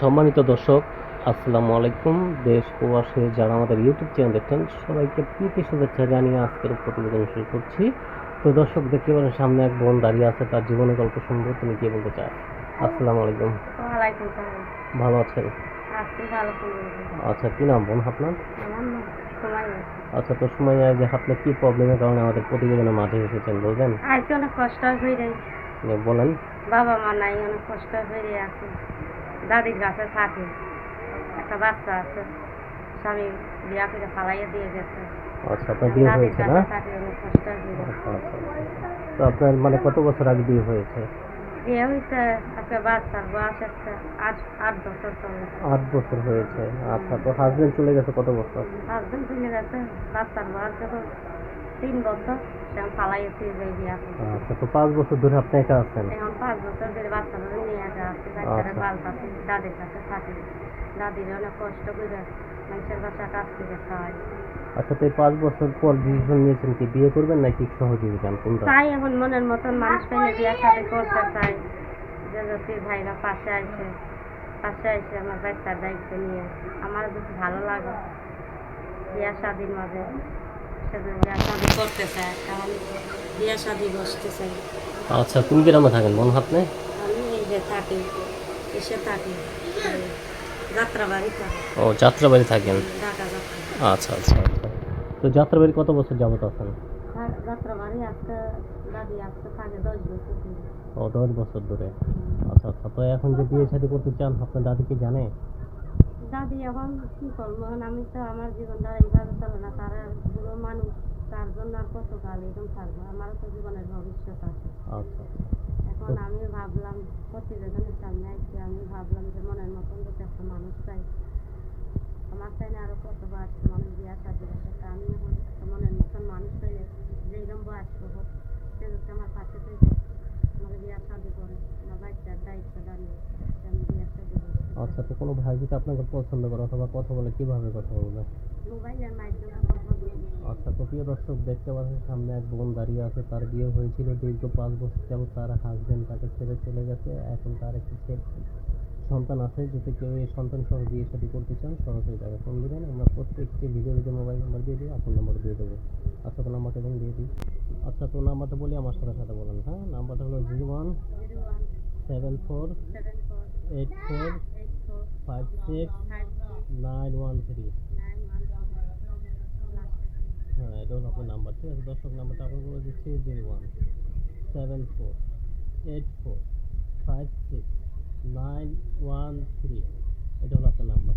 সম্মানিত দর্শক আসসালামু আলাইকুম। দেশ প্রবাসে যারা আমাদের ইউটিউব চ্যানেল দেখছেন সবাইকে প্রীতি শুভেচ্ছা জানিয়ে আজকের প্রতিবেদন শুরু করছি। তো দর্শক দেখতে পারেন সামনে এক বোন দাঁড়িয়ে আছে তার জীবনের গল্প শুনব। তুমি কি বলতে চাও? আসসালামু আলাইকুম। ভালো আছেন? আচ্ছা কি নাম বোন আপনার? আচ্ছা তো সময় যে আপনি কি প্রবলেমের কারণে আমাদের প্রতিবেদনের মাঝে এসেছেন বলবেন? আজকে অনেক কষ্ট হয়ে বলেন। বাবা মা নাই অনেক কষ্ট হয়ে আছে। দাদির কাছে থাকে একটা বাচ্চা আছে স্বামী বিয়া করে ফালাইয়া দিয়ে গেছে আচ্ছা আপনার বিয়ে হয়েছে না কাছে থাকে অনেক কষ্ট তো আপনার মানে কত বছর আগে বিয়ে হয়েছে বিয়ে হয়েছে একটা বাচ্চার বয়স একটা আট আট বছর চলে আট বছর হয়েছে আচ্ছা তো হাজবেন্ড চলে গেছে কত বছর হাজবেন্ড চলে গেছে বাচ্চার বয়স যখন তিন বছর সে ফালাইয়া দিয়ে যায় বিয়া আচ্ছা তো পাঁচ বছর ধরে আপনি একা আছেন? এখন পাঁচ বছর ধরে বাচ্চারা নিয়ে একা আছে বাচ্চারা আচ্ছা। পালতাছে দাদির কাছে থাকে। দাদির অনেক কষ্ট করে মানুষের বাসা কাজ করে খাওয়ায় আচ্ছা তো এই পাঁচ বছর পর ডিসিশন নিয়েছেন কি বিয়ে করবেন নাকি সহযোগিতান কোনটা? তাই এখন মনের মতন মানুষ পেলে বিয়ে সাথে করতে চাই। যে যদি ভাইরা পাশে আসে পাশে আসে আমার বাচ্চার দায়িত্ব নিয়ে। আমার ভালো লাগে বিয়া শাদির মাঝে বিয়া আচ্ছা তুমি গ্রামে থাকেন আপনি আমি এই যে এসে যাত্রাবাড়ি ও, যাত্রাবাড়ি থাকেন? আচ্ছা আচ্ছা। তো যাত্রাবাড়ি কত বছর যাবত আছেন? যাত্রাবাড়ি দাদি থাকে দশ বছর ও, দশ বছর ধরে। আচ্ছা আচ্ছা। তো এখন যে বিয়ে শাদী করতে চান, আপনার দাদি কি জানে? দাদি এখন কি করব? আমি তো আমার জীবনটা এইভাবে চলে না। তারা বুড়ো মানুষ তার জন্য আর কত কাল এরকম থাকব? আমারও তো জীবনের ভবিষ্যৎ আছে। আচ্ছা। এখন আমি ভাবলাম প্রতিবেদনের সামনে আসছি আমি ভাবলাম যে মনের মতন যদি একটা মানুষ চাই আমার চাই না আরও কত বয়স মানুষ বিয়া শাদি আছে তা আমি এখন একটা মনের মতন মানুষ চাইলে যেরকম বয়স হোক সে যদি আমার পাশে থেকে আচ্ছা তো কোনো ভাই যদি আপনাকে পছন্দ করে অথবা কথা বলে, কীভাবে কথা বলবে? আচ্ছা তো প্রিয় দর্শক, দেখতে পাচ্ছেন, সামনে এক বোন দাঁড়িয়ে আছে। তার বিয়ে হয়েছিল দীর্ঘ পাঁচ বছর যাবত তার হাজবেন্ড তাকে ছেড়ে চলে গেছে। এখন তার একটি সন্তান আছে যদি কেউ এই সন্তান সহ বিয়ে শাদী করতে চান সরাসরি তাকে ফোন দেবেন, আমরা প্রত্যেকটি ভিডিও ভিডিও মোবাইল নাম্বার দিয়ে দিই, আপনার নাম্বার দিয়ে দেবো। আচ্ছা তো নাম্বারটা এবং দিয়ে দিই। আচ্ছা তো নাম্বারটা বলি আমার সাথে সাথে বলেন হ্যাঁ? নাম্বারটা হলো zero one seven four eight four five six nine one three. হ্যাঁ এটা হলো আপনার নাম্বার, ঠিক আছে? দর্শক, নাম্বারটা আপনার বলে দিচ্ছি, zero one seven four eight four five six nine one three. এটা হলো আপনার নাম্বার।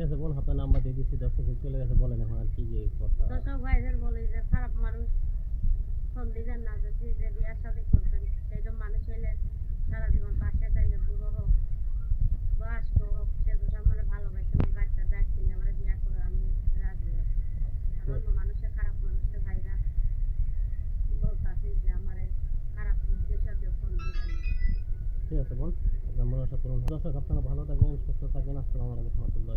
ঠিক আছে বোন আপনার নাম্বার দিয়ে দিচ্ছি দর্শক চলে গেছে বলেন এখন আর কি যে কথা। দর্শক ভাইদের বলি যে খারাপ মানুষ ফোন দিবেন না যদি যে বিয়ার সাথে করবেন সেইরকম মানুষ হইলে সারা জীবন পাশে চাইলে বুড়ো হোক বয়স্ক হোক সে যদি আমার ভালোবাসে আমার বাচ্চার দায়িত্ব আমার বিয়া করে আমি রাজি আছি। মানুষের খারাপ মানুষের ভাইরা বলতাছে যে আমার খারাপ উদ্দেশ্য ফোন দিবেন ঠিক আছে বোন। মনে আশা করুন দর্শক আপনারা ভালো থাকবেন সুস্থ থাকবেন আসসালামু আলাইকুম রহমতুল্লাহ